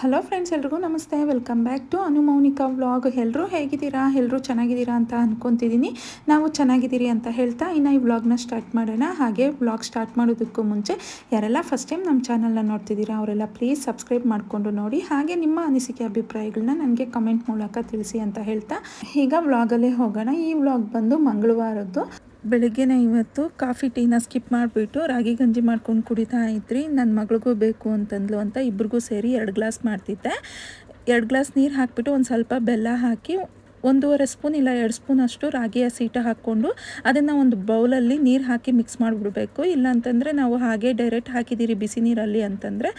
Hello friends ಎಲ್ರಿಗೂ ನಮಸ್ತೆ. Welcome back to Anumounika vlog ಎಲ್ಲರೂ ಹೇಗಿದ್ದೀರಾ? ಎಲ್ಲರೂ ಚೆನ್ನಾಗಿದ್ದೀರಾ ಅಂತ ಅಂದ್ಕೊತಿದ್ದೀನಿ ನಾವು ಚೆನ್ನಾಗಿದ್ದೀರಿ ಅಂತ ಹೇಳ್ತಾ ಇನ್ನು ಈ ವ್ಲಾಗ್ನ ಸ್ಟಾರ್ಟ್ ಮಾಡೋಣ. ಹಾಗೆ ವ್ಲಾಗ್ ಸ್ಟಾರ್ಟ್ ಮಾಡೋದಕ್ಕೂ ಮುಂಚೆ ಯಾರೆಲ್ಲ ಫಸ್ಟ್ ಟೈಮ್ ನಮ್ಮ ಚಾನಲ್ನ ನೋಡ್ತಿದ್ದೀರಾ, ಅವರೆಲ್ಲ ಪ್ಲೀಸ್ ಸಬ್ಸ್ಕ್ರೈಬ್ ಮಾಡಿಕೊಂಡು ನೋಡಿ. ಹಾಗೆ ನಿಮ್ಮ ಅನಿಸಿಕೆ ಅಭಿಪ್ರಾಯಗಳನ್ನ ನನಗೆ ಕಮೆಂಟ್ ಮೂಲಕ ತಿಳಿಸಿ ಅಂತ ಹೇಳ್ತಾ ಈಗ ವ್ಲಾಗಲ್ಲೇ ಹೋಗೋಣ. ಈ ವ್ಲಾಗ್ ಬಂದು ಮಂಗಳವಾರದ್ದು ಬೆಳಗ್ಗೆನೇ ಇವತ್ತು ಕಾಫಿ ಟೀನ ಸ್ಕಿಪ್ ಮಾಡಿಬಿಟ್ಟು ರಾಗಿ ಗಂಜಿ ಮಾಡ್ಕೊಂಡು ಕುಡಿತಾ ಇದ್ರಿ ನನ್ನ ಮಗಳಿಗೂ ಬೇಕು ಅಂತಂದ್ಲು ಅಂತ ಇಬ್ರಿಗೂ ಸೇರಿ ಎರಡು ಗ್ಲಾಸ್ ಮಾಡ್ತಿದ್ದೆ. ಎರಡು ಗ್ಲಾಸ್ ನೀರು ಹಾಕಿಬಿಟ್ಟು ಒಂದು ಸ್ವಲ್ಪ ಬೆಲ್ಲ ಹಾಕಿ ಒಂದೂವರೆ ಸ್ಪೂನ್ ಇಲ್ಲ ಎರಡು ಸ್ಪೂನ್ ಅಷ್ಟು ರಾಗಿ ಸೀಟ ಹಾಕ್ಕೊಂಡು ಅದನ್ನು ಒಂದು ಬೌಲಲ್ಲಿ ನೀರು ಹಾಕಿ ಮಿಕ್ಸ್ ಮಾಡಿಬಿಡಬೇಕು. ಇಲ್ಲ ಅಂತಂದರೆ ನಾವು ಹಾಗೆ ಡೈರೆಕ್ಟ್ ಹಾಕಿದ್ದೀರಿ ಬಿಸಿ ನೀರಲ್ಲಿ ಅಂತಂದರೆ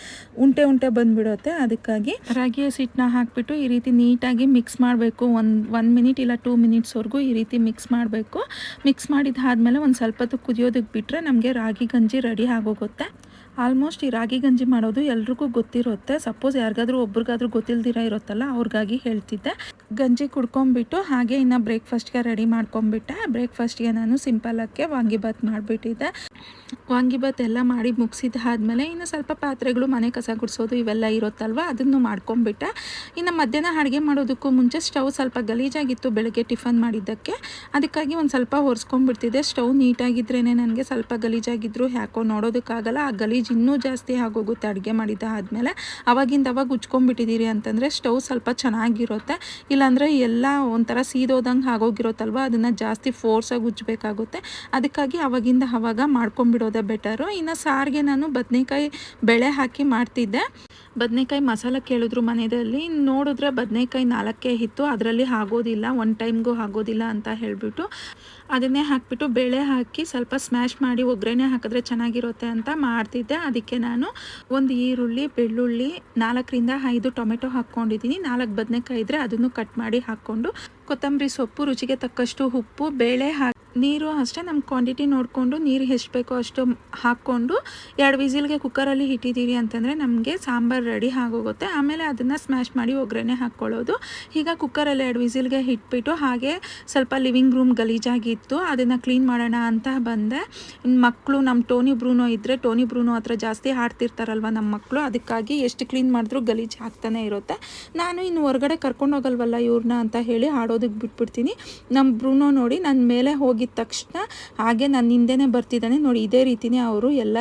ಉಂಟೆ ಉಂಟೆ ಬಂದುಬಿಡುತ್ತೆ. ಅದಕ್ಕಾಗಿ ರಾಗಿ ಸೀಟನ್ನ ಹಾಕಿಬಿಟ್ಟು ಈ ರೀತಿ ನೀಟಾಗಿ ಮಿಕ್ಸ್ ಮಾಡಬೇಕು. ಒಂದು ಒನ್ ಮಿನಿಟ್ ಇಲ್ಲ ಟೂ ಮಿನಿಟ್ಸ್ವರೆಗೂ ಈ ರೀತಿ ಮಿಕ್ಸ್ ಮಾಡಬೇಕು. ಮಿಕ್ಸ್ ಮಾಡಿದ್ದಾದಮೇಲೆ ಒಂದು ಸ್ವಲ್ಪ ಹೊತ್ತು ಕುದಿಯೋದಕ್ಕೆ ಬಿಟ್ಟರೆ ನಮಗೆ ರಾಗಿ ಗಂಜಿ ರೆಡಿ ಆಗೋಗುತ್ತೆ. ಆಲ್ಮೋಸ್ಟ್ ಈ ರಾಗಿ ಗಂಜಿ ಮಾಡೋದು ಎಲ್ರಿಗೂ ಗೊತ್ತಿರುತ್ತೆ. ಸಪೋಸ್ ಯಾರಿಗಾದ್ರೂ ಒಬ್ರಿಗಾದ್ರೂ ಗೊತ್ತಿಲ್ದಿರ ಇರುತ್ತಲ್ಲ, ಅವ್ರಿಗಾಗಿ ಹೇಳ್ತಿದ್ದೆ. ಗಂಜಿ ಕುಡ್ಕೊಂಬಿಟ್ಟು ಹಾಗೆ ಇನ್ನು ಬ್ರೇಕ್ಫಾಸ್ಟ್ಗೆ ರೆಡಿ ಮಾಡ್ಕೊಂಬಿಟ್ಟೆ. ಬ್ರೇಕ್ಫಾಸ್ಟ್ಗೆ ನಾನು ಸಿಂಪಲಕ್ಕೆ ವಾಂಗಿಬಾತ್ ಮಾಡಿಬಿಟ್ಟಿದ್ದೆ. ವಾಂಗಿಬಾತ್ ಎಲ್ಲ ಮಾಡಿ ಮುಗಿಸಿದ ಆದಮೇಲೆ ಇನ್ನು ಸ್ವಲ್ಪ ಪಾತ್ರೆಗಳು, ಮನೆ ಕಸ ಗುಡಿಸೋದು ಇವೆಲ್ಲ ಇರುತ್ತಲ್ವ, ಅದನ್ನು ಮಾಡ್ಕೊಂಬಿಟ್ಟೆ. ಇನ್ನು ಮಧ್ಯಾಹ್ನ ಅಡುಗೆ ಮಾಡೋದಕ್ಕೂ ಮುಂಚೆ ಸ್ಟವ್ ಸ್ವಲ್ಪ ಗಲೀಜಾಗಿತ್ತು ಬೆಳಗ್ಗೆ ಟಿಫನ್ ಮಾಡಿದ್ದಕ್ಕೆ. ಅದಕ್ಕಾಗಿ ಒಂದು ಸ್ವಲ್ಪ ಒರೆಸ್ಕೊಂಡ್ಬಿಡ್ತಿದ್ದೆ. ಸ್ಟವ್ ನೀಟಾಗಿದ್ರೇ ನನಗೆ ಸ್ವಲ್ಪ ಗಲೀಜಾಗಿದ್ದರೂ ಯಾಕೋ ನೋಡೋದಕ್ಕಾಗಲ್ಲ. ಆ ಗಲೀಜು ಇನ್ನೂ ಜಾಸ್ತಿ ಆಗೋಗುತ್ತೆ ಅಡುಗೆ ಮಾಡಿದ ಆದಮೇಲೆ ಅವಾಗಿಂದ ಅವಾಗ ಉಚ್ಕೊಂಡ್ಬಿಟ್ಟಿದ್ದೀರಿ ಅಂತಂದರೆ ಸ್ಟವ್ ಸ್ವಲ್ಪ ಚೆನ್ನಾಗಿರುತ್ತೆ. ಇಲ್ಲಾಂದರೆ ಎಲ್ಲ ಒಂಥರ ಸೀದೋದಂಗೆ ಆಗೋಗಿರೋತ್ತಲ್ವ? ಅದನ್ನು ಜಾಸ್ತಿ ಫೋರ್ಸಾಗಿ ಉಜ್ಜಬೇಕಾಗುತ್ತೆ. ಅದಕ್ಕಾಗಿ ಅವಾಗಿಂದ ಅವಾಗ ಮಾಡ್ಕೊಂಡ್ಬಿಡೋದೇ ಬೆಟರು ಇನ್ನು ಸಾರಿಗೆ ನಾನು ಬದನೆಕಾಯಿ ಬೆಳೆ ಹಾಕಿ ಮಾಡ್ತಿದ್ದೆ. ಬದನೆಕಾಯಿ ಮಸಾಲ ಕೇಳಿದ್ರು ಮನೆಯಲ್ಲಿ ನೋಡಿದ್ರೆ ಬದನೆಕಾಯಿ ನಾಲ್ಕೇ ಇತ್ತು ಅದರಲ್ಲಿ ಆಗೋದಿಲ್ಲ ಒನ್ ಟೈಮ್ಗೂ ಆಗೋದಿಲ್ಲ ಅಂತ ಹೇಳಿಬಿಟ್ಟು ಅದನ್ನೇ ಹಾಕಿಬಿಟ್ಟು ಬೇಳೆ ಹಾಕಿ ಸ್ವಲ್ಪ ಸ್ಮ್ಯಾಶ್ ಮಾಡಿ ಒಗ್ಗರಣೆ ಹಾಕಿದ್ರೆ ಚೆನ್ನಾಗಿರುತ್ತೆ ಅಂತ ಮಾಡ್ತಿದ್ದೆ. ಅದಕ್ಕೆ ನಾನು ಒಂದು ಈರುಳ್ಳಿ, ಬೆಳ್ಳುಳ್ಳಿ ನಾಲ್ಕರಿಂದ ಐದು ಟೊಮೆಟೊ ಹಾಕ್ಕೊಂಡಿದ್ದೀನಿ. ನಾಲ್ಕು ಬದನೆಕಾಯಿ ಇದ್ದರೆ ಅದನ್ನು ಕಟ್ ಮಾಡಿ ಹಾಕ್ಕೊಂಡು ಕೊತ್ತಂಬರಿ ಸೊಪ್ಪು ರುಚಿಗೆ ತಕ್ಕಷ್ಟು ಉಪ್ಪು ಬೇಳೆ ಹಾಕಿ ನೀರು ಅಷ್ಟೇ ನಮ್ಮ ಕ್ವಾಂಟಿಟಿ ನೋಡಿಕೊಂಡು ನೀರು ಎಷ್ಟು ಬೇಕೋ ಅಷ್ಟು ಹಾಕ್ಕೊಂಡು, ಎರಡು ವಿಸಿಲ್ಗೆ ಕುಕ್ಕರಲ್ಲಿ ಇಟ್ಟಿದ್ದೀರಿ ಅಂತಂದರೆ ನಮಗೆ ಸಾಂಬಾರು ರೆಡಿ ಆಗೋಗುತ್ತೆ. ಆಮೇಲೆ ಅದನ್ನು ಸ್ಮ್ಯಾಶ್ ಮಾಡಿ ಒಗ್ಗರಣೆ ಹಾಕ್ಕೊಳ್ಳೋದು ಈಗ ಕುಕ್ಕರಲ್ಲಿ ಎರಡು ವಿಸಿಲ್ಗೆ ಇಟ್ಬಿಟ್ಟು ಹಾಗೆ ಸ್ವಲ್ಪ ಲಿವಿಂಗ್ ರೂಮ್ ಗಲೀಜಾಗಿತ್ತು ಅದನ್ನು ಕ್ಲೀನ್ ಮಾಡೋಣ ಅಂತ ಬಂದೆ. ಮಕ್ಕಳು ನಮ್ಮ ಟೋನಿ ಬ್ರೂನೋ ಇದ್ದರೆ ಟೋನಿ ಬ್ರೂನೋ ಹತ್ರ ಜಾಸ್ತಿ ಹಾಡ್ತಿರ್ತಾರಲ್ವ ನಮ್ಮ ಮಕ್ಕಳು ಅದಕ್ಕಾಗಿ ಎಷ್ಟು ಕ್ಲೀನ್ ಮಾಡಿದ್ರೂ ಗಲೀಜು ಆಗ್ತಾನೆ ಇರುತ್ತೆ. ನಾನು ಇನ್ನು ಹೊರಗಡೆ ಕರ್ಕೊಂಡು ಹೋಗಲ್ವಲ್ಲ ಇವ್ರನ್ನ ಅಂತ ಹೇಳಿ ಆಡೋದಕ್ಕೆ ಬಿಟ್ಬಿಡ್ತೀನಿ. ನಮ್ಮ ಬ್ರೂನೋ ನೋಡಿ ನನ್ನ ಮೇಲೆ ಹೋಗಿದ ತಕ್ಷಣ ಹಾಗೆ ನನ್ನ ಹಿಂದೆನೇ ಬರ್ತಿದ್ದಾನೆ. ನೋಡಿ, ಇದೇ ರೀತಿನೇ ಅವರು ಎಲ್ಲ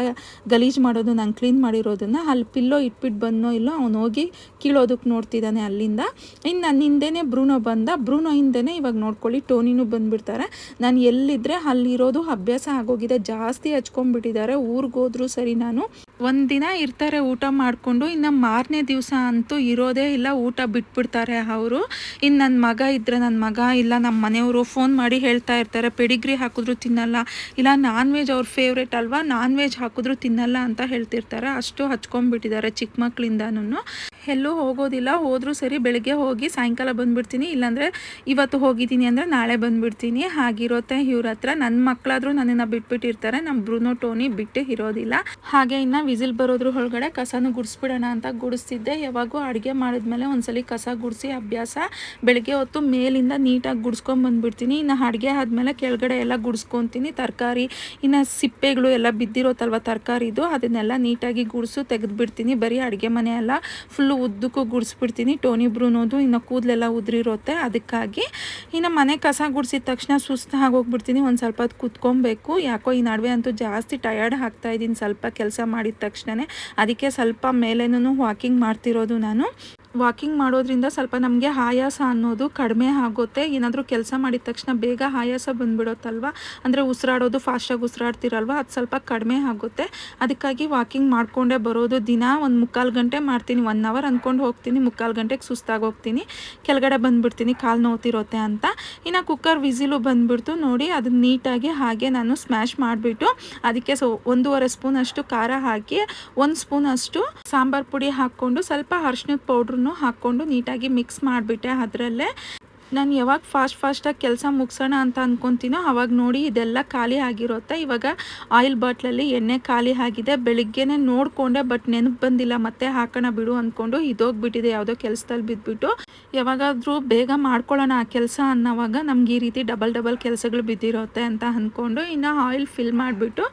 ಗಲೀಜು ಮಾಡೋದು, ನಾನು ಕ್ಲೀನ್ ಮಾಡಿರೋದನ್ನು ಅಲ್ಲಿ ಪಿಲ್ಲೋ ಇಟ್ಬಿಟ್ಟು ಬಂದೋ ಇಲ್ಲೋ ಅವನು ಹೋಗಿ ಕೀಳೋದಕ್ಕೆ ನೋಡ್ತಿದ್ದಾನೆ ಅಲ್ಲಿಂದ. ಇನ್ನು ನನ್ನ ಹಿಂದೆನೇ ಬ್ರೂನೋ ಬಂದ. ಬ್ರೂನೋ ಹಿಂದೆನೇ ಇವಾಗ ನೋಡ್ಕೊಳ್ಳಿ, ಟೋನಿನೂ ಬಂದುಬಿಡ್ತಾರೆ. ನಾನು ಎಲ್ಲಿದ್ದರೆ ಅಲ್ಲಿರೋದು ಅಭ್ಯಾಸ ಆಗೋಗಿದೆ. ಜಾಸ್ತಿ ಹಚ್ಕೊಂಡ್ಬಿಟ್ಟಿದ್ದಾರೆ. ಊರಿಗೋದ್ರೂ ಸರಿ ನಾನು. ಒಂದಿನ ಇರ್ತಾರೆ ಊಟ ಮಾಡಿಕೊಂಡು, ಇನ್ನು ಮಾರನೇ ದಿವಸ ಅಂತೂ ಇರೋದೇ ಇಲ್ಲ, ಊಟ ಬಿಟ್ಬಿಡ್ತಾರೆ ಅವರು. ಇನ್ನು ನನ್ನ ಮಗ ಇದ್ದರೆ ನನ್ನ ಮಗ, ಇಲ್ಲ ನಮ್ಮ ಮನೆಯವರು ಫೋನ್ ಮಾಡಿ ಹೇಳ್ತಾ ಇರ್ತಾರೆ, ಪೆಡಿಗ್ರಿ ಹಾಕಿದ್ರು ತಿನ್ನಲ್ಲ, ಇಲ್ಲ ನಾನ್ ವೆಜ್ ಅವ್ರ ಫೇವ್ರೇಟ್ ಅಲ್ವಾ ನಾನ್ ವೆಜ್ ಹಾಕಿದ್ರು ತಿನ್ನಲ್ಲ ಅಂತ ಹೇಳ್ತಿರ್ತಾರೆ, ಅಷ್ಟು ಹಚ್ಕೊಂಡ್ಬಿಟ್ಟಿದ್ದಾರೆ ಚಿಕ್ಕ ಮಕ್ಕಳಿಂದನೂ ಎಲ್ಲೂ ಹೋಗೋದಿಲ್ಲ, ಹೋದರೂ ಸರಿ ಬೆಳಗ್ಗೆ ಹೋಗಿ ಸಾಯಂಕಾಲ ಬಂದುಬಿಡ್ತೀನಿ, ಇಲ್ಲಾಂದರೆ ಇವತ್ತು ಹೋಗಿದ್ದೀನಿ ಅಂದರೆ ನಾಳೆ ಬಂದುಬಿಡ್ತೀನಿ ಹಾಗಿರುತ್ತೆ ಇವ್ರ ಹತ್ರ. ನನ್ನ ಮಕ್ಕಳಾದರೂ ನನ್ನನ್ನು ಬಿಟ್ಬಿಟ್ಟಿರ್ತಾರೆ ನಮ್ಮ ಬ್ರೂನೋ, ಟೋನಿ ಬಿಟ್ಟು ಇರೋದಿಲ್ಲ. ಹಾಗೆ ಇನ್ನು ವಿಸಿಲ್ ಬರೋದ್ರ ಒಳಗಡೆ ಕಸನೂ ಗುಡಿಸ್ಬಿಡೋಣ ಅಂತ ಗುಡಿಸ್ತಿದ್ದೆ. ಯಾವಾಗೂ ಅಡುಗೆ ಮಾಡಿದ್ಮೇಲೆ ಒಂದ್ಸಲಿ ಕಸ ಗುಡಿಸಿ ಅಭ್ಯಾಸ ಬೆಳಗ್ಗೆ ಹೊತ್ತು ಮೇಲಿಂದ ನೀಟಾಗಿ ಗುಡಿಸ್ಕೊಂಡು ಬಂದುಬಿಡ್ತೀನಿ. ಇನ್ನು ಅಡುಗೆ ಆದಮೇಲೆ ಕೆಳಗಡೆ ಎಲ್ಲ ಗುಡಿಸ್ಕೊತೀನಿ. ತರಕಾರಿ, ಇನ್ನು ಸಿಪ್ಪೆಗಳು ಎಲ್ಲ ಬಿದ್ದಿರೋತಲ್ವ ತರಕಾರಿದು, ಅದನ್ನೆಲ್ಲ ನೀಟಾಗಿ ಗುಡಿಸು ತೆಗೆದುಬಿಡ್ತೀನಿ. ಬರೀ ಅಡುಗೆ ಮನೆ ಎಲ್ಲ ಫುಲ್ಲು ಉದ್ದಕ್ಕೂ ಗುಡಿಸ್ಬಿಡ್ತೀನಿ. ಟೋನಿ ಬ್ರೂನೋದು ಇನ್ನು ಕೂದಲೆಲ್ಲ ಉದುರಿರುತ್ತೆ. ಅದಕ್ಕಾಗಿ ಇನ್ನು ಮನೆ ಕಸ ಗುಡಿಸಿದ ತಕ್ಷಣ ಸುಸ್ತು ಆಗೋಗ್ಬಿಡ್ತೀನಿ. ಒಂದು ಸ್ವಲ್ಪ ಹೊತ್ತು ಕೂತ್ಕೊಬೇಕು. ಯಾಕೋ ಈ ನಡುವೆ ಅಂತೂ ಜಾಸ್ತಿ ಟಯರ್ಡ್ ಆಗ್ತಾ ಇದ್ದೀನಿ. ಸ್ವಲ್ಪ ಕೆಲಸ ಮಾಡಿದ ತಕ್ಷಣವೇ ಅದಕ್ಕೆ ಸ್ವಲ್ಪ ಮೇಲೇನೂ ವಾಕಿಂಗ್ ಮಾಡ್ತಿರೋದು ನಾನು. ವಾಕಿಂಗ್ ಮಾಡೋದ್ರಿಂದ ಸ್ವಲ್ಪ ನಮಗೆ ಆಯಾಸ ಅನ್ನೋದು ಕಡಿಮೆ ಆಗುತ್ತೆ. ಏನಾದರೂ ಕೆಲಸ ಮಾಡಿದ ತಕ್ಷಣ ಬೇಗ ಆಯಾಸ ಬಂದ್ಬಿಡುತ್ತಲ್ವ? ಅಂದರೆ ಉಸಿರಾಡೋದು ಫಾಸ್ಟಾಗಿ ಉಸಿರಾಡ್ತಿರಲ್ವ? ಅದು ಸ್ವಲ್ಪ ಕಡಿಮೆ ಆಗುತ್ತೆ. ಅದಕ್ಕಾಗಿ ವಾಕಿಂಗ್ ಮಾಡಿಕೊಂಡೇ ಬರೋದು ದಿನ ಒಂದು ಮುಕ್ಕಾಲು ಗಂಟೆ ಮಾಡ್ತೀನಿ. ಒನ್ ಅವರ್ ಅಂದ್ಕೊಂಡು ಹೋಗ್ತೀನಿ. ಮುಕ್ಕಾಲು ಗಂಟೆಗೆ ಸುಸ್ತಾಗಿ ಹೋಗ್ತೀನಿ. ಕೆಳಗಡೆ ಬಂದುಬಿಡ್ತೀನಿ. ಕಾಲು ನೋತಿರುತ್ತೆ ಅಂತ. ಇನ್ನು ಕುಕ್ಕರ್ ವಿಸಿಲು ಬಂದುಬಿಡ್ತು ನೋಡಿ ಅದನ್ನ ನೀಟಾಗಿ ಹಾಗೆ ನಾನು ಸ್ಮ್ಯಾಶ್ ಮಾಡಿಬಿಟ್ಟು ಅದಕ್ಕೆ ಸೊ ಒಂದೂವರೆ ಸ್ಪೂನ್ ಅಷ್ಟು ಖಾರ ಹಾಕಿ, ಒಂದು ಸ್ಪೂನ್ ಅಷ್ಟು ಸಾಂಬಾರು ಪುಡಿ ಹಾಕ್ಕೊಂಡು ಸ್ವಲ್ಪ ಅರ್ಶಿನದ ಪೌಡ್ರನ್ನು ಹಾಕ್ಕೊಂಡು ನೀಟಾಗಿ ಮಿಕ್ಸ್ ಮಾಡಿಬಿಟ್ಟೆ ಅದರಲ್ಲೇ. ನಾನು ಯಾವಾಗ ಫಾಸ್ಟ್ ಫಾಸ್ಟಾಗಿ ಕೆಲಸ ಮುಗಿಸೋಣ ಅಂತ ಅಂದ್ಕೊತೀನೋ ಅವಾಗ ನೋಡಿ ಇದೆಲ್ಲ ಖಾಲಿ ಆಗಿರುತ್ತೆ. ಇವಾಗ ಆಯಿಲ್ ಬಾಟ್ಲಲ್ಲಿ ಎಣ್ಣೆ ಖಾಲಿ ಆಗಿದೆ. ಬೆಳಿಗ್ಗೆನೇ ನೋಡಿಕೊಂಡೆ ಬಟ್ ನೆನಪು ಬಂದಿಲ್ಲ. ಮತ್ತೆ ಹಾಕೋಣ ಬಿಡು ಅಂದ್ಕೊಂಡು ಇದೋಗ್ಬಿಟ್ಟಿದೆ ಯಾವುದೋ ಕೆಲಸದಲ್ಲಿ ಬಿದ್ದುಬಿಟ್ಟು ಯಾವಾಗಾದರೂ ಬೇಗ ಮಾಡ್ಕೊಳ್ಳೋಣ ಆ ಕೆಲಸ ಅನ್ನೋವಾಗ ನಮ್ಗೆ ಈ ರೀತಿ ಡಬಲ್ ಡಬಲ್ ಕೆಲಸಗಳು ಬಿದ್ದಿರುತ್ತೆ ಅಂತ ಅಂದ್ಕೊಂಡು ಇನ್ನು ಆಯಿಲ್ ಫಿಲ್ ಮಾಡಿಬಿಟ್ಟು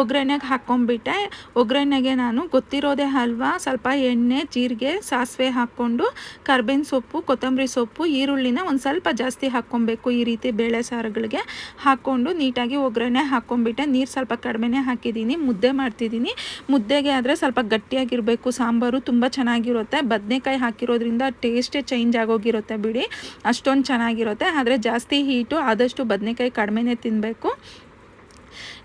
ಒಗ್ಗರಣೆಗೆ ಹಾಕ್ಕೊಂಬಿಟ್ಟೆ ಒಗ್ಗರಣೆಗೆ ನಾನು ಗೊತ್ತಿರೋದೇ ಅಲ್ವಾ? ಸ್ವಲ್ಪ ಎಣ್ಣೆ, ಜೀರಿಗೆ, ಸಾಸಿವೆ ಹಾಕ್ಕೊಂಡು ಕರ್ಬೇವಿನ ಸೊಪ್ಪು, ಕೊತ್ತಂಬರಿ ಸೊಪ್ಪು, ಈರುಳ್ಳಿನ ಒಂದು ಸ್ವಲ್ಪ ಜಾಸ್ತಿ ಹಾಕ್ಕೊಬೇಕು ಈ ರೀತಿ ಬೇಳೆ ಸಾರುಗಳಿಗೆ. ಹಾಕ್ಕೊಂಡು ನೀಟಾಗಿ ಒಗ್ಗರಣೆ ಹಾಕ್ಕೊಂಬಿಟ್ಟೆ ನೀರು ಸ್ವಲ್ಪ ಕಡಿಮೆನೇ ಹಾಕಿದ್ದೀನಿ. ಮುದ್ದೆ ಮಾಡ್ತಿದ್ದೀನಿ. ಮುದ್ದೆಗೆ ಆದರೆ ಸ್ವಲ್ಪ ಗಟ್ಟಿಯಾಗಿರಬೇಕು. ಸಾಂಬಾರು ತುಂಬ ಚೆನ್ನಾಗಿರುತ್ತೆ. ಬದನೆಕಾಯಿ ಹಾಕಿರೋದ್ರಿಂದ ಟೇಸ್ಟೇ ಚೇಂಜ್ ಆಗೋಗಿರುತ್ತೆ ಬಿಡಿ. ಅಷ್ಟೊಂದು ಚೆನ್ನಾಗಿರುತ್ತೆ. ಆದರೆ ಜಾಸ್ತಿ ಹೀಟು, ಆದಷ್ಟು ಬದನೆಕಾಯಿ ಕಡಿಮೆನೇ ತಿನ್ನಬೇಕು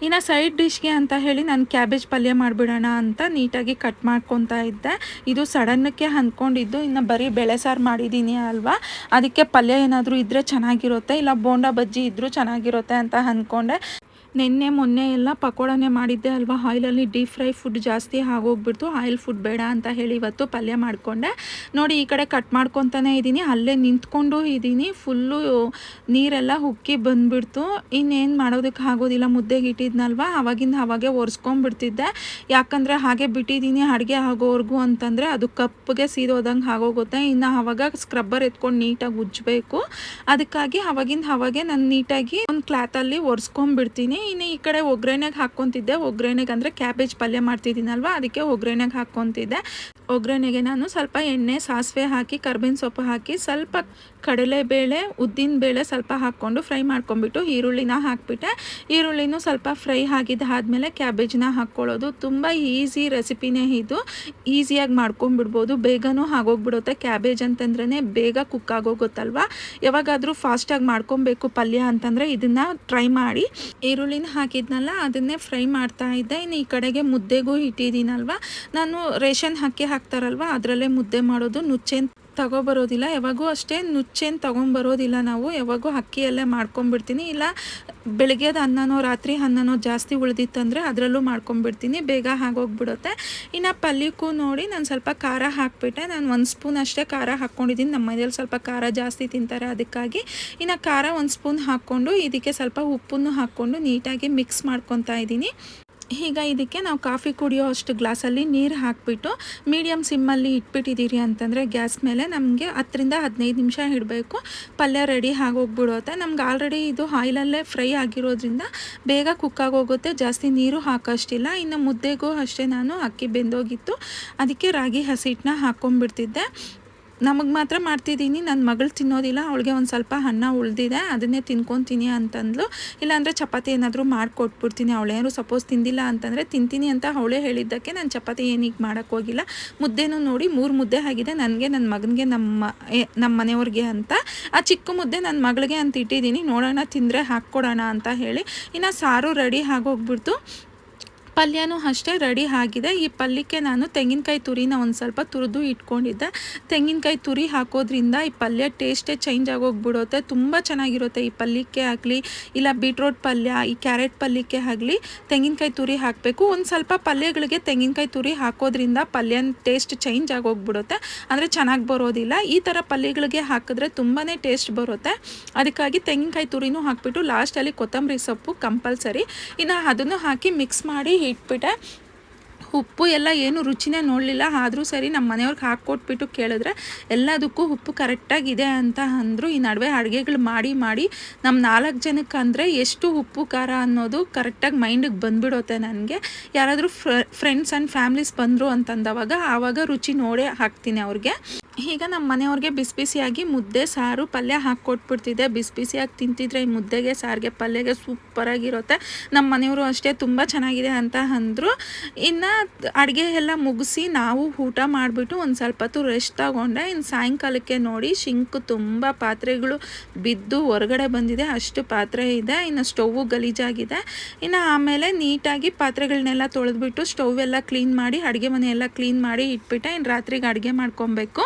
ಇನ್ನು ಸೈಡ್ ಡಿಶ್ಗೆ ಅಂತ ಹೇಳಿ ನಾನು ಕ್ಯಾಬೇಜ್ ಪಲ್ಯ ಮಾಡಿಬಿಡೋಣ ಅಂತ ನೀಟಾಗಿ ಕಟ್ ಮಾಡ್ಕೊತಾ ಇದ್ದೆ. ಇದು ಸಡನ್ನಕ್ಕೆ ಅಂದ್ಕೊಂಡಿದ್ದು ಇನ್ನು ಬರೀ ಬೆಳೆ ಸಾರು ಮಾಡಿದ್ದೀನಿ ಅಲ್ವಾ? ಅದಕ್ಕೆ ಪಲ್ಯ ಏನಾದರೂ ಇದ್ದರೆ ಚೆನ್ನಾಗಿರುತ್ತೆ, ಇಲ್ಲ ಬೋಂಡ ಬಜ್ಜಿ ಇದ್ದರೂ ಚೆನ್ನಾಗಿರುತ್ತೆ ಅಂತ ಅಂದ್ಕೊಂಡೆ ನಿನ್ನೆ ಮೊನ್ನೆ ಎಲ್ಲ ಪಕೋಡನೆ ಮಾಡಿದ್ದೆ ಅಲ್ವಾ? ಆಯಿಲಲ್ಲಿ ಡೀಪ್ ಫ್ರೈ ಫುಡ್ ಜಾಸ್ತಿ ಆಗೋಗ್ಬಿಡ್ತು. ಆಯಿಲ್ ಫುಡ್ ಬೇಡ ಅಂತ ಹೇಳಿ ಇವತ್ತು ಪಲ್ಯ ಮಾಡಿಕೊಂಡೆ. ನೋಡಿ, ಈ ಕಡೆ ಕಟ್ ಮಾಡ್ಕೊತಾನೆ ಇದ್ದೀನಿ. ಅಲ್ಲೇ ನಿಂತ್ಕೊಂಡು ಇದ್ದೀನಿ. ಫುಲ್ಲು ನೀರೆಲ್ಲ ಉಕ್ಕಿ ಬಂದುಬಿಡ್ತು. ಇನ್ನೇನು ಮಾಡೋದಕ್ಕೆ ಆಗೋದಿಲ್ಲ. ಮುದ್ದೆಗೆ ಇಟ್ಟಿದ್ನಲ್ವ? ಅವಾಗಿಂದ ಅವಾಗೆ ಒರೆಸ್ಕೊಂಡ್ಬಿಡ್ತಿದ್ದೆ. ಯಾಕಂದರೆ ಹಾಗೆ ಬಿಟ್ಟಿದ್ದೀನಿ ಅಡುಗೆ ಆಗೋವರೆಗೂ ಅಂತಂದರೆ ಅದು ಕಪ್ಪಿಗೆ ಸೀದೋದಂಗೆ ಆಗೋಗುತ್ತೆ. ಇನ್ನು ಆವಾಗ ಸ್ಕ್ರಬ್ಬರ್ ಎತ್ಕೊಂಡು ನೀಟಾಗಿ ಉಜ್ಜಬೇಕು. ಅದಕ್ಕಾಗಿ ಅವಾಗಿಂದ ಅವಾಗೆ ನಾನು ನೀಟಾಗಿ ಒಂದು ಕ್ಲಾತಲ್ಲಿ ಒರೆಸ್ಕೊಂಡ್ಬಿಡ್ತೀನಿ. ಇನ್ನು ಈ ಕಡೆ ಒಗ್ಗರಣೆಗೆ ಹಾಕ್ಕೊತಿದ್ದೆ. ಒಗ್ಗರಣೆಗೆ ಅಂದರೆ ಕ್ಯಾಬೇಜ್ ಪಲ್ಯ ಮಾಡ್ತಿದ್ದೀನಲ್ವ? ಅದಕ್ಕೆ ಒಗ್ಗರಣೆಗೆ ಹಾಕ್ಕೊತಿದ್ದೆ. ಒಗ್ಗರಣೆಗೆ ನಾನು ಸ್ವಲ್ಪ ಎಣ್ಣೆ, ಸಾಸಿವೆ ಹಾಕಿ, ಕರ್ಬೇವಿನ ಸೊಪ್ಪು ಹಾಕಿ ಸ್ವಲ್ಪ ಕಡಲೆಬೇಳೆ ಉದ್ದಿನ ಬೇಳೆ ಸ್ವಲ್ಪ ಹಾಕ್ಕೊಂಡು ಫ್ರೈ ಮಾಡ್ಕೊಂಬಿಟ್ಟು ಈರುಳ್ಳಿನ ಹಾಕ್ಬಿಟ್ಟೆ. ಈರುಳ್ಳಿನೂ ಸ್ವಲ್ಪ ಫ್ರೈ ಆಗಿದ್ದಾದಮೇಲೆ ಕ್ಯಾಬೇಜ್ನ ಹಾಕ್ಕೊಳ್ಳೋದು. ತುಂಬ ಈಸಿ ರೆಸಿಪಿನೇ ಇದು. ಈಸಿಯಾಗಿ ಮಾಡ್ಕೊಂಬಿಡ್ಬೋದು ಬೇಗನೂ ಆಗೋಗ್ಬಿಡುತ್ತೆ. ಕ್ಯಾಬೇಜ್ ಅಂತಂದ್ರೇ ಬೇಗ ಕುಕ್ ಆಗೋಗುತ್ತಲ್ವ? ಯಾವಾಗಾದರೂ ಫಾಸ್ಟಾಗಿ ಮಾಡ್ಕೊಬೇಕು ಪಲ್ಯ ಅಂತಂದರೆ ಇದನ್ನು ಟ್ರೈ ಮಾಡಿ. ಈರುಳ್ಳಿನ ಹಾಕಿದ್ನಲ್ಲ, ಅದನ್ನೇ ಫ್ರೈ ಮಾಡ್ತಾ ಇದ್ದೆ. ಇನ್ನು ಈ ಕಡೆಗೆ ಮುದ್ದೆಗೂ ಇಟ್ಟಿದ್ದೀನಲ್ವ? ನಾನು ರೇಷನ್ ಹಾಕಿ ಹಾಕ್ತಾರಲ್ವ? ಅದರಲ್ಲೇ ಮುದ್ದೆ ಮಾಡೋದು ನುಚ್ಚೇನು ತಗೊಬರೋದಿಲ್ಲ. ಯಾವಾಗೂ ಅಷ್ಟೇ ನುಚ್ಚೇನು ತೊಗೊಂಬರೋದಿಲ್ಲ ನಾವು. ಯಾವಾಗೂ ಅಕ್ಕಿಯಲ್ಲೇ ಮಾಡ್ಕೊಂಬಿಡ್ತೀನಿ. ಇಲ್ಲ ಬೆಳಗ್ಗೆದ ಅನ್ನನೋ, ರಾತ್ರಿ ಅನ್ನನೋ ಜಾಸ್ತಿ ಉಳಿದಿತ್ತಂದರೆ ಅದರಲ್ಲೂ ಮಾಡ್ಕೊಂಬಿಡ್ತೀನಿ. ಬೇಗ ಆಗೋಗ್ಬಿಡುತ್ತೆ. ಇನ್ನು ಪಲ್ಯಕ್ಕೂ ನೋಡಿ ನಾನು ಸ್ವಲ್ಪ ಖಾರ ಹಾಕಿಬಿಟ್ಟೆ. ನಾನು ಒಂದು ಸ್ಪೂನ್ ಅಷ್ಟೇ ಖಾರ ಹಾಕ್ಕೊಂಡಿದ್ದೀನಿ. ನಮ್ಮ ಮನೇಲಿ ಸ್ವಲ್ಪ ಖಾರ ಜಾಸ್ತಿ ತಿಂತಾರೆ ಅದಕ್ಕಾಗಿ. ಇನ್ನು ಖಾರ ಒಂದು ಸ್ಪೂನ್ ಹಾಕ್ಕೊಂಡು, ಇದಕ್ಕೆ ಸ್ವಲ್ಪ ಉಪ್ಪನ್ನು ಹಾಕ್ಕೊಂಡು ನೀಟಾಗಿ ಮಿಕ್ಸ್ ಮಾಡ್ಕೊತಾ ಇದ್ದೀನಿ. ಈಗ ಇದಕ್ಕೆ ನಾವು ಕಾಫಿ ಕುಡಿಯೋ ಅಷ್ಟು ಗ್ಲಾಸಲ್ಲಿ ನೀರು ಹಾಕಿಬಿಟ್ಟು ಮೀಡಿಯಮ್ ಸಿಮ್ಮಲ್ಲಿ ಇಟ್ಬಿಟ್ಟಿದ್ದೀರಿ ಅಂತಂದರೆ ಗ್ಯಾಸ್ ಮೇಲೆ ನಮಗೆ ಹತ್ತರಿಂದ ಹದಿನೈದು ನಿಮಿಷ ಇಡಬೇಕು. ಪಲ್ಯ ರೆಡಿ ಆಗೋಗ್ಬಿಡುತ್ತೆ ನಮ್ಗೆ ಆಲ್ರೆಡಿ ಇದು ಆಯಿಲಲ್ಲೇ ಫ್ರೈ ಆಗಿರೋದ್ರಿಂದ ಬೇಗ ಕುಕ್ ಆಗೋಗುತ್ತೆ. ಜಾಸ್ತಿ ನೀರು ಹಾಕೋಷ್ಟಿಲ್ಲ. ಇನ್ನು ಮುದ್ದೆಗೂ ಅಷ್ಟೇ ನಾನು ಅಕ್ಕಿ ಬೆಂದೋಗಿತ್ತು. ಅದಕ್ಕೆ ರಾಗಿ ಹಸಿಟ್ಟನ್ನ ಹಾಕ್ಕೊಂಡ್ಬಿಡ್ತಿದ್ದೆ. ನಮಗೆ ಮಾತ್ರ ಮಾಡ್ತಿದ್ದೀನಿ. ನನ್ನ ಮಗಳು ತಿನ್ನೋದಿಲ್ಲ. ಅವಳಿಗೆ ಒಂದು ಸ್ವಲ್ಪ ಅನ್ನ ಉಳಿದಿದೆ. ಅದನ್ನೇ ತಿನ್ಕೊತೀನಿ ಅಂತಂದ್ಲು. ಇಲ್ಲಾಂದರೆ ಚಪಾತಿ ಏನಾದರೂ ಮಾಡಿಕೊಟ್ಬಿಡ್ತೀನಿ. ಅವಳೇನು ಸಪೋಸ್ ತಿಂದಿಲ್ಲ ಅಂತಂದರೆ ತಿಂತೀನಿ ಅಂತ ಅವಳೇ ಹೇಳಿದ್ದಕ್ಕೆ ನಾನು ಚಪಾತಿ ಏನೀಗ ಮಾಡೋಕ್ಕೆ ಹೋಗಿಲ್ಲ. ಮುದ್ದೆನೂ ನೋಡಿ ಮೂರು ಮುದ್ದೆ ಆಗಿದೆ. ನನಗೆ ನನ್ನ ಮಗನಿಗೆ, ನಮ್ಮ ನಮ್ಮ ಮನೆಯವ್ರಿಗೆ ಅಂತ. ಆ ಚಿಕ್ಕ ಮುದ್ದೆ ನನ್ನ ಮಗಳಿಗೆ ಅಂತ ಇಟ್ಟಿದ್ದೀನಿ. ನೋಡೋಣ, ತಿಂದರೆ ಹಾಕ್ಕೊಡೋಣ ಅಂತ ಹೇಳಿ. ಇನ್ನು ಸಾರು ರೆಡಿ ಆಗೋಗ್ಬಿಡ್ತು. ಪಲ್ಯನೂ ಅಷ್ಟೇ ರೆಡಿ ಆಗಿದೆ. ಈ ಪಲ್ಯಕ್ಕೆ ನಾನು ತೆಂಗಿನಕಾಯಿ ತುರಿನ ಒಂದು ಸ್ವಲ್ಪ ತುರಿದು ಇಟ್ಕೊಂಡಿದ್ದೆ. ತೆಂಗಿನಕಾಯಿ ತುರಿ ಹಾಕೋದ್ರಿಂದ ಈ ಪಲ್ಯ ಟೇಸ್ಟೇ ಚೇಂಜ್ ಆಗೋಗ್ಬಿಡುತ್ತೆ. ತುಂಬ ಚೆನ್ನಾಗಿರುತ್ತೆ ಈ ಪಲ್ಯಕ್ಕೆ ಆಗಲಿ, ಇಲ್ಲ ಬೀಟ್ರೋಟ್ ಪಲ್ಯ, ಈ ಕ್ಯಾರೆಟ್ ಪಲ್ಯಕ್ಕೆ ಆಗಲಿ ತೆಂಗಿನಕಾಯಿ ತುರಿ ಹಾಕಬೇಕು. ಒಂದು ಸ್ವಲ್ಪ ಪಲ್ಯಗಳಿಗೆ ತೆಂಗಿನಕಾಯಿ ತುರಿ ಹಾಕೋದ್ರಿಂದ ಪಲ್ಯನ ಟೇಸ್ಟ್ ಚೇಂಜ್ ಆಗೋಗ್ಬಿಡುತ್ತೆ. ಅಂದರೆ ಚೆನ್ನಾಗಿ ಬರೋದಿಲ್ಲ. ಈ ಥರ ಪಲ್ಯಗಳಿಗೆ ಹಾಕಿದ್ರೆ ತುಂಬಾ ಟೇಸ್ಟ್ ಬರುತ್ತೆ. ಅದಕ್ಕಾಗಿ ತೆಂಗಿನಕಾಯಿ ತುರಿನೂ ಹಾಕಿಬಿಟ್ಟು ಲಾಸ್ಟಲ್ಲಿ ಕೊತ್ತಂಬರಿ ಸೊಪ್ಪು ಕಂಪಲ್ಸರಿ. ಇನ್ನು ಅದನ್ನು ಹಾಕಿ ಮಿಕ್ಸ್ ಮಾಡಿ ಇಟ್ಬಿಟ್ಟೆ. ಉಪ್ಪು ಎಲ್ಲ ಏನು ರುಚಿನೇ ನೋಡಲಿಲ್ಲ. ಆದರೂ ಸರಿ ನಮ್ಮ ಮನೆಯವ್ರಿಗೆ ಹಾಕ್ಕೊಟ್ಬಿಟ್ಟು ಕೇಳಿದ್ರೆ, ಎಲ್ಲದಕ್ಕೂ ಉಪ್ಪು ಕರೆಕ್ಟಾಗಿದೆ ಅಂತ ಅಂದರು. ಈ ನಡುವೆ ಅಡುಗೆಗಳು ಮಾಡಿ ಮಾಡಿ ನಮ್ಮ ನಾಲ್ಕು ಜನಕ್ಕೆ ಅಂದರೆ ಎಷ್ಟು ಉಪ್ಪು, ಖಾರ ಅನ್ನೋದು ಕರೆಕ್ಟಾಗಿ ಮೈಂಡಿಗೆ ಬಂದುಬಿಡುತ್ತೆ ನನಗೆ. ಯಾರಾದರೂ ಫ್ರೆಂಡ್ಸ್ ಆ್ಯಂಡ್ ಫ್ಯಾಮ್ಲೀಸ್ ಬಂದರು ಅಂತಂದವಾಗ ಆವಾಗ ರುಚಿ ನೋಡೇ ಹಾಕ್ತೀನಿ ಅವ್ರಿಗೆ. ಈಗ ನಮ್ಮ ಮನೆಯವ್ರಿಗೆ ಬಿಸಿ ಬಿಸಿಯಾಗಿ ಮುದ್ದೆ, ಸಾರು, ಪಲ್ಯ ಹಾಕ್ಕೊಟ್ಬಿಡ್ತಿದ್ದೆ ಬಿಸಿ ಬಿಸಿಯಾಗಿ ತಿಂತಿದ್ರೆ ಈ ಮುದ್ದೆಗೆ, ಸಾರಿಗೆ ಪಲ್ಯಗೆ ಸೂಪರಾಗಿರುತ್ತೆ ನಮ್ಮ ಮನೆಯವರು ಅಷ್ಟೇ ತುಂಬ ಚೆನ್ನಾಗಿದೆ ಅಂತ ಅಂದರು. ಇನ್ನು ಅಡುಗೆ ಎಲ್ಲ ಮುಗಿಸಿ ನಾವು ಊಟ ಮಾಡಿಬಿಟ್ಟು ಒಂದು ಸ್ವಲ್ಪ ಹೊತ್ತು ರೆಸ್ಟ್ ತಗೊಂಡೆ. ಇನ್ನು ಸಾಯಂಕಾಲಕ್ಕೆ ನೋಡಿ ಶಿಂಕು ತುಂಬ ಪಾತ್ರೆಗಳು ಬಿದ್ದು ಹೊರಗಡೆ ಬಂದಿದೆ. ಅಷ್ಟು ಪಾತ್ರೆ ಇದೆ. ಇನ್ನು ಸ್ಟೌವು ಗಲೀಜಾಗಿದೆ. ಇನ್ನು ಆಮೇಲೆ ನೀಟಾಗಿ ಪಾತ್ರೆಗಳನ್ನೆಲ್ಲ ತೊಳೆದ್ಬಿಟ್ಟು ಸ್ಟೌವೆಲ್ಲ ಕ್ಲೀನ್ ಮಾಡಿ, ಅಡುಗೆ ಮನೆಯೆಲ್ಲ ಕ್ಲೀನ್ ಮಾಡಿ ಇಟ್ಬಿಟ್ಟೆ. ಇನ್ನು ರಾತ್ರಿಗೆ ಅಡುಗೆ ಮಾಡ್ಕೊಬೇಕು.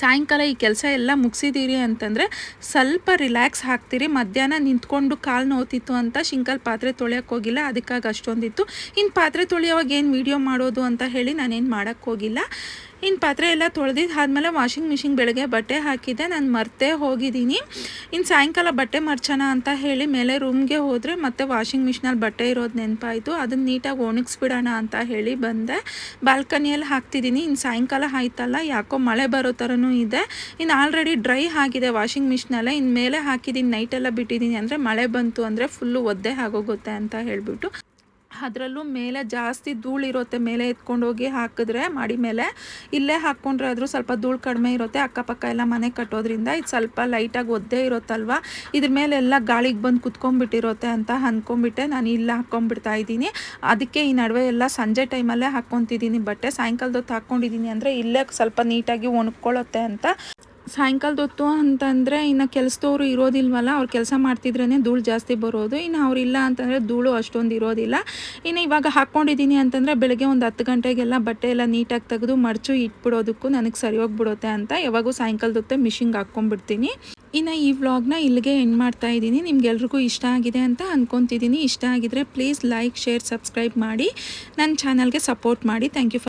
ಸಾಯಂಕಾಲ ಈ ಕೆಲಸ ಎಲ್ಲ ಮುಗಿಸಿದ್ದೀರಿ ಅಂತಂದರೆ ಸ್ವಲ್ಪ ರಿಲ್ಯಾಕ್ಸ್ ಹಾಕ್ತೀರಿ ಮಧ್ಯಾಹ್ನ ನಿಂತ್ಕೊಂಡು ಕಾಲು ನೋತಿತ್ತು ಅಂತ ಶಿಂಕಲ್ ಪಾತ್ರೆ ತೊಳೆಯೋಕೆ ಹೋಗಿಲ್ಲ, ಅದಕ್ಕಾಗಿ ಅಷ್ಟೊಂದಿತ್ತು. ಇನ್ನು ಪಾತ್ರೆ ತೊಳೆಯೋವಾಗ ಏನು ವೀಡಿಯೋ ಮಾಡೋದು ಅಂತ ಹೇಳಿ ನಾನೇನು ಮಾಡೋಕ್ಕೆ ಹೋಗಿಲ್ಲ. ಇನ್ನು ಪಾತ್ರೆ ಎಲ್ಲ ತೊಳೆದಿದ್ದು ಆದಮೇಲೆ ವಾಷಿಂಗ್ ಮಿಷಿನ್ ಬೆಳಗ್ಗೆ ಬಟ್ಟೆ ಹಾಕಿದ್ದೆ ನಾನು ಮರ್ತೇ ಹೋಗಿದ್ದೀನಿ. ಇನ್ನು ಸಾಯಂಕಾಲ ಬಟ್ಟೆ ಮರ್ಚೋಣ ಅಂತ ಹೇಳಿ ಮೇಲೆ ರೂಮ್ಗೆ ಹೋದರೆ ಮತ್ತೆ ವಾಷಿಂಗ್ ಮಿಷಿನಲ್ಲಿ ಬಟ್ಟೆ ಇರೋದು ನೆನಪಾಯಿತು. ಅದನ್ನು ನೀಟಾಗಿ ಒಣಗಿಸ್ಬಿಡೋಣ ಅಂತ ಹೇಳಿ ಬಂದೆ. ಬಾಲ್ಕನಿಯಲ್ಲಿ ಹಾಕ್ತಿದ್ದೀನಿ. ಇನ್ನು ಸಾಯಂಕಾಲ ಆಯ್ತಲ್ಲ, ಯಾಕೋ ಮಳೆ ಬರೋ ಥರನೂ ಇದೆ. ಇನ್ನು ಆಲ್ರೆಡಿ ಡ್ರೈ ಆಗಿದೆ ವಾಷಿಂಗ್ ಮಿಷಿನಲ್ಲೇ ಇನ್ನು ಮೇಲೆ ಹಾಕಿದ್ದೀನಿ ನೈಟೆಲ್ಲ ಬಿಟ್ಟಿದ್ದೀನಿ ಅಂದರೆ ಮಳೆ ಬಂತು ಅಂದರೆ ಫುಲ್ಲು ಒದ್ದೆ ಆಗೋಗುತ್ತೆ ಅಂತ ಹೇಳಿಬಿಟ್ಟು. ಅದರಲ್ಲೂ ಮೇಲೆ ಜಾಸ್ತಿ ಧೂಳು ಇರುತ್ತೆ, ಮೇಲೆ ಎತ್ಕೊಂಡೋಗಿ ಹಾಕಿದ್ರೆ ಮಾಡಿ ಮೇಲೆ. ಇಲ್ಲೇ ಹಾಕ್ಕೊಂಡ್ರೆ ಆದರೂ ಸ್ವಲ್ಪ ಧೂಳು ಕಡಿಮೆ ಇರುತ್ತೆ, ಅಕ್ಕಪಕ್ಕ ಎಲ್ಲ ಮನೆ ಕಟ್ಟೋದ್ರಿಂದ ಇದು ಸ್ವಲ್ಪ ಲೈಟಾಗಿ ಒದ್ದೆ ಇರುತ್ತಲ್ವ? ಇದ್ರ ಮೇಲೆ ಎಲ್ಲ ಗಾಳಿಗೆ ಬಂದು ಕುತ್ಕೊಂಡ್ಬಿಟ್ಟಿರುತ್ತೆ ಅಂತ ಅಂದ್ಕೊಂಡ್ಬಿಟ್ಟೆ ನಾನು ಇಲ್ಲ ಹಾಕ್ಕೊಂಡ್ಬಿಡ್ತಾ ಇದ್ದೀನಿ. ಅದಕ್ಕೆ ಈ ನಡುವೆ ಎಲ್ಲ ಸಂಜೆ ಟೈಮಲ್ಲೇ ಹಾಕ್ಕೊತಿದ್ದೀನಿ ಬಟ್ಟೆ ಸಾಯಂಕಾಲದ ಹೊತ್ತು ಹಾಕ್ಕೊಂಡಿದ್ದೀನಿ ಅಂದರೆ ಇಲ್ಲೇ ಸ್ವಲ್ಪ ನೀಟಾಗಿ ಒಣಕೊಳ್ಳುತ್ತೆ ಅಂತ ಸಾಯಂಕಾಲದ ಹೊತ್ತು ಅಂತಂದರೆ ಇನ್ನು ಕೆಲಸದವ್ರು ಇರೋದಿಲ್ವಲ್ಲ, ಅವ್ರು ಕೆಲಸ ಮಾಡ್ತಿದ್ರೇ ಧೂಳು ಜಾಸ್ತಿ ಬರೋದು. ಇನ್ನು ಇಲ್ಲ ಅಂತಂದರೆ ಧೂಳು ಅಷ್ಟೊಂದು ಇರೋದಿಲ್ಲ. ಇನ್ನು ಇವಾಗ ಹಾಕ್ಕೊಂಡಿದ್ದೀನಿ ಅಂತಂದರೆ ಬೆಳಗ್ಗೆ ಒಂದು ಹತ್ತು ಗಂಟೆಗೆಲ್ಲ ಬಟ್ಟೆ ಎಲ್ಲ ನೀಟಾಗಿ ತೆಗೆದು ಮಡಚು ಇಟ್ಬಿಡೋದಕ್ಕೂ ನನಗೆ ಸರಿ ಹೋಗ್ಬಿಡುತ್ತೆ ಅಂತ ಯಾವಾಗೂ ಸಾಯಂಕಾಲದೊತ್ತೆ ಮಿಷಿಂಗ್ ಮಿಷಿನ್ಗೆ ಹಾಕ್ಕೊಂಡ್ಬಿಡ್ತೀನಿ. ಇನ್ನು ಈ ವ್ಲಾಗ್ನ ಇಲ್ಲಿಗೆ ಎಂಡ್ ಮಾಡ್ತಾ ಇದ್ದೀನಿ. ನಿಮ್ಗೆಲ್ರಿಗೂ ಇಷ್ಟ ಆಗಿದೆ ಅಂತ ಅಂದ್ಕೊತಿದ್ದೀನಿ ಇಷ್ಟ ಆಗಿದ್ರೆ ಪ್ಲೀಸ್ ಲೈಕ್, ಶೇರ್, ಸಬ್ಸ್ಕ್ರೈಬ್ ಮಾಡಿ. ನನ್ನ ಚಾನಲ್ಗೆ ಸಪೋರ್ಟ್ ಮಾಡಿ. Thank you